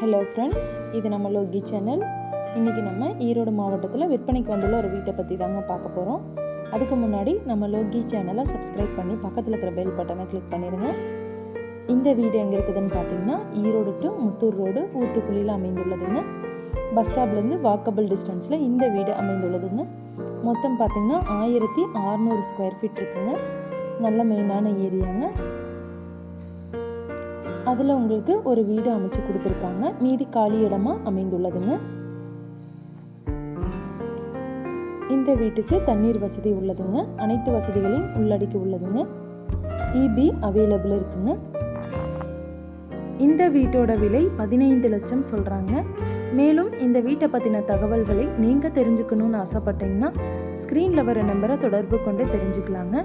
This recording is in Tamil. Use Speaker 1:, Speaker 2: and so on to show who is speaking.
Speaker 1: ஹலோ ஃப்ரெண்ட்ஸ் இது நம்ம லோகி சேனல் இன்றைக்கி நம்ம ஈரோடு மாவட்டத்தில் விற்பனைக்கு வந்துள்ள ஒரு வீட்டை பற்றி தாங்க பார்க்க போகிறோம் அதுக்கு முன்னாடி நம்ம லோகி சேனலை சப்ஸ்கிரைப் பண்ணி பக்கத்தில் இருக்கிற பெல் பட்டனை கிளிக் பண்ணிடுங்க இந்த வீடு எங்கே இருக்குதுன்னு பார்த்தீங்கன்னா ஈரோடு டு முத்தூர் ரோடு ஊத்துக்குழியில் அமைந்துள்ளதுங்க. பஸ் ஸ்டாப்லேருந்து வாக்கபிள் டிஸ்டன்ஸில் இந்த வீடு அமைந்துள்ளதுங்க. மொத்தம் பார்த்திங்கன்னா ஆயிரத்தி அறநூறு ஸ்கொயர் ஃபீட் இருக்குங்க. நல்ல மெயினான ஏரியாங்க அதில் உங்களுக்கு ஒரு வீடு அமைச்சு கொடுத்துருக்காங்க. மீதி காலி இடமா அமைந்துள்ளதுங்க. இந்த வீட்டுக்கு தண்ணீர் வசதி உள்ளதுங்க. அனைத்து வசதிகளையும் உள்ளடக்கி உள்ளதுங்க. இபி அவைலபிள் இருக்குங்க. இந்த வீட்டோட விலை பதினைந்து லட்சம் சொல்கிறாங்க மேலும் இந்த வீட்டை பற்றின தகவல்களை நீங்கள் தெரிஞ்சுக்கணும்னு ஆசைப்பட்டீங்கன்னா ஸ்க்ரீனில் வர நம்பரை தொடர்பு கொண்டு தெரிஞ்சுக்கலாங்க.